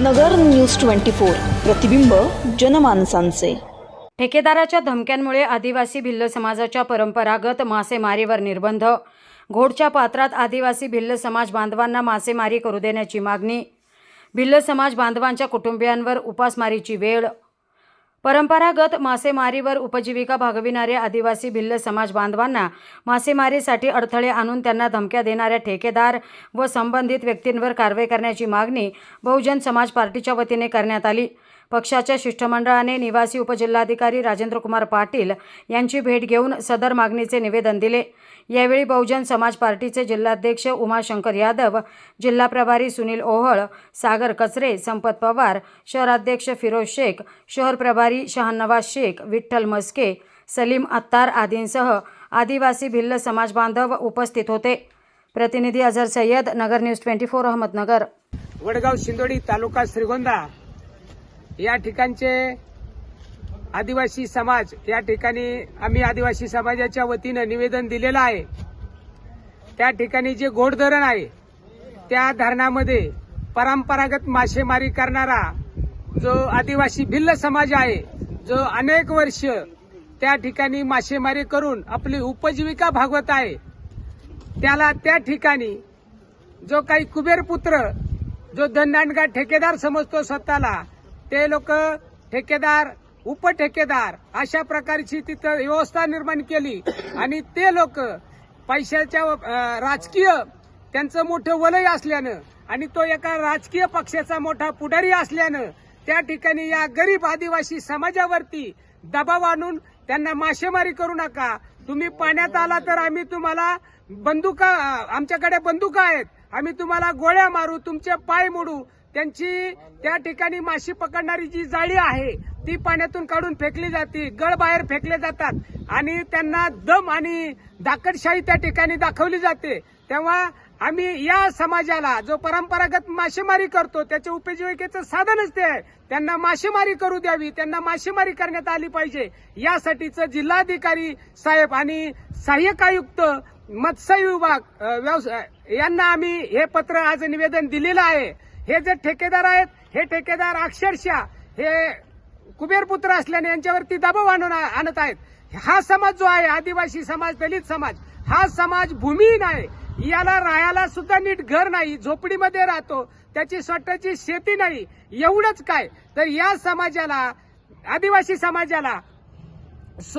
नगर news twenty four प्रतिबिंब जनमानसांचे. ठेकेदाराच्या धमक्यांमुळे आदिवासी भिल्ल समाजाच्या परंपरागत मासेमारीवर निर्बंध. घोडच्या पात्रात आदिवासी भिल्ल समाज बांधवांना मासेमारी करू देण्याची मागणी. भिल्ल समाज बांधवांच्या कुटुंबियांवर उपासमारीची वेळ. परंपरागत मासेमारीवर उपजीविका भागविणाऱ्या आदिवासी भिल्ल समाज बांधवांना मासेमारीसाठी अडथळे आणून त्यांना धमक्या देणाऱ्या ठेकेदार व संबंधित व्यक्तींवर कारवाई करण्याची मागणी बहुजन समाज पार्टीच्या वतीने करण्यात आली. पक्षाच्या शिष्टमंडळाने निवासी उपजिल्हाधिकारी राजेंद्रकुमार पाटील यांची भेट घेऊन सदर मागणीचे निवेदन दिले. यावेळी बहुजन समाज पार्टीचे जिल्हाध्यक्ष उमाशंकर यादव जिल्हा प्रभारी सुनील ओहळ सागर कचरे संपत पवार शहराध्यक्ष फिरोज शेख शहर प्रभारी शहानवाज शेख विठ्ठल मस्के सलीम अत्तार आदींसह आदिवासी भिल्ल समाज बांधव उपस्थित होते. प्रतिनिधी Azhar Sayyad Nagar news twenty four Ahmednagar. Vadgaon Shindodi तालुका श्रीगोंदा. या ठिकाणचे आदिवासी समाज या ठिकाणी आम्ही आदिवासी समाजाच्या वतीनं निवेदन दिलेलं आहे. त्या ठिकाणी जे घोड धरण आहे त्या धरणामध्ये परंपरागत मासेमारी करणारा जो आदिवासी भिल्ल समाज आहे जो अनेक वर्ष त्या ठिकाणी मासेमारी करून आपली उपजीविका भागवत आहे त्याला त्या ठिकाणी जो काही कुबेरपुत्र जो धनदांडगा ठेकेदार समजतो स्वतःला ते लोक ठेकेदार उपठेकेदार अशा प्रकारची तिथं व्यवस्था निर्माण केली. आणि ते लोक पैशाच्या राजकीय त्यांचं मोठं वलय असल्यानं आणि तो एका राजकीय पक्षाचा मोठा पुढारी असल्यानं त्या ठिकाणी या गरीब आदिवासी समाजावरती दबाव आणून त्यांना मासेमारी करू नका. तुम्ही पाण्यात आला तर आम्ही तुम्हाला बंदुका आमच्याकडे बंदुका आहेत. आम्ही तुम्हाला गोळ्या मारू तुमचे पाय मोडू. त्यांची त्या ठिकाणी माशी पकडणारी जी जाळी आहे ती पाण्यातून काढून फेकली जाते गळ बाहेर फेकले जातात आणि त्यांना दम आणि दाकडशाही त्या ठिकाणी दाखवली जाते. तेव्हा आम्ही या समाजाला जो परंपरागत मासेमारी करतो त्याच्या उपजीविकेचं साधनच ते आहे. त्यांना मासेमारी करू द्यावी त्यांना मासेमारी करण्यात आली पाहिजे. यासाठीचं जिल्हाधिकारी साहेब आणि सहाय्यक आयुक्त मत्स्य विभाग व्यवसाय यांना आम्ही हे पत्र आज निवेदन दिलेलं आहे. हे जे ठेकेदार आहेत हे ठेकेदार अक्षरशः हे कुबेरपुत्र असल्याने यांच्यावरती दबाव आणून आणत आहेत. हा समाज जो आहे आदिवासी समाज दलित समाज हा समाज भूमिहीन आहे. याला राहायला सुद्धा नीट घर नाही झोपडीमध्ये राहतो. त्याची स्वतःची शेती नाही. एवढंच काय? तर या समाजाला आदिवासी समाजाला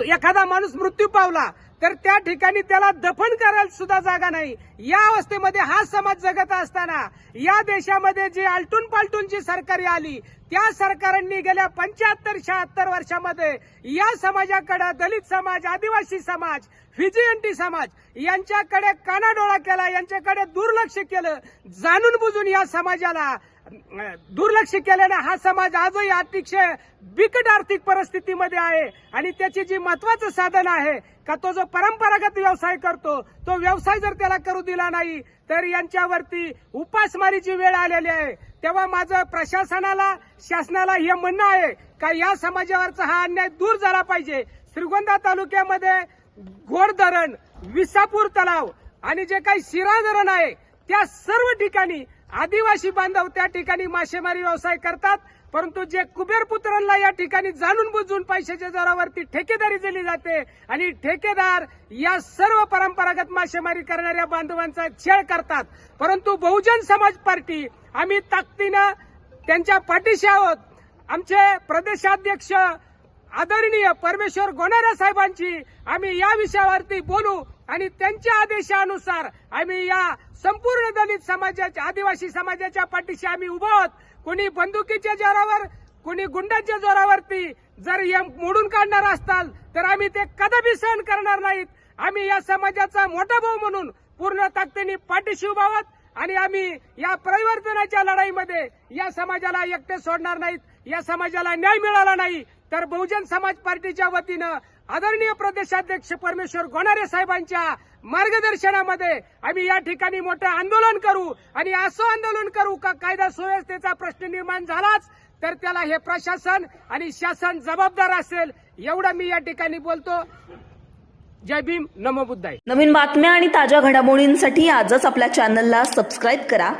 एखादा माणूस मृत्यू पावला तर त्या ठिकाणी त्याला दफन करायला सुद्धा जागा नाही. या अवस्थेमध्ये हा समाज जगत असताना या देशामध्ये जी आलटून पालटून जी सरकारी आली त्या सरकारांनी गेल्या पंच्याहत्तर शहात्तर वर्षामध्ये या समाजाकडे दलित समाज आदिवासी समाज फिजियंटी समाज यांच्याकडे कानाडोळा केला यांच्याकडे दुर्लक्ष केलं जाणून बुजून या समाजाला दुर्लक्ष केल्याने हा समाज आजही अतिशय बिकट आर्थिक परिस्थितीमध्ये आहे. आणि त्याची जी महत्वाचं साधन आहे का तो जो परंपरागत व्यवसाय करतो तो व्यवसाय जर त्याला करू दिला नाही तर यांच्यावरती उपासमारीची वेळ आलेली आहे. तेव्हा माझं प्रशासनाला शासनाला हे म्हणणं आहे का या समाजावरचा हा अन्याय दूर झाला पाहिजे. श्रीगोंदा तालुक्यामध्ये घोड धरण विसापूर तलाव आणि जे काही शिरा धरण आहे त्या सर्व ठिकाणी आदिवासी बांधव त्या ठिकाणी मासेमारी व्यवसाय करतात परंतु जे कुबेरपुत्रांना या ठिकाणी जाणून बुजून पैशाच्या जोरावरती ठेकेदारी दिली जाते आणि ठेकेदार या सर्व परंपरागत मासेमारी करणाऱ्या बांधवांचा छेड करतात. परंतु बहुजन समाज पार्टी आम्ही ताकदीनं त्यांच्या पाठीशी आहोत. आमचे प्रदेशाध्यक्ष आदरणीय परमेश्वर गोनारा साहेबांची आम्ही या विषयावरती बोलू. आणि त्यांच्या आदेशानुसार आम्ही या संपूर्ण दलित समाजाच्या आदिवासी समाजाच्या पाठीशी आम्ही उभं आहोत. कोणी बंदुकीच्या जोरावर कोणी गुंडांच्या जोरावरती जर हे मोडून काढणार असताल तर आम्ही ते कदापि सहन करणार नाहीत. आम्ही या समाजाचा मोठा भाऊ म्हणून पूर्ण ताकदीने पाठीशी उभा आहोत आणि आम्ही या परिवर्तनाच्या लढाईमध्ये या समाजाला एकटे सोडणार नाहीत. या समाजाला न्याय मिळाला नाही तर बहुजन समाज पार्टीच्या वतीनं आदरणीय प्रदेशाध्यक्ष परमेश्वर गोणारे साहेबांच्या मार्गदर्शनामध्ये आम्ही या ठिकाणी मोठं आंदोलन करू आणि असं आंदोलन करू का कायदा सुव्यवस्थेचा प्रश्न निर्माण झालाच तर त्याला हे प्रशासन आणि शासन जबाबदार असेल एवढं मी या ठिकाणी बोलतो. जय भीम नमो बुद्धाय. नवीन बातम्या आणि ताज्या घडामोडींसाठी आजच आपल्या चॅनलला सबस्क्राईब करा.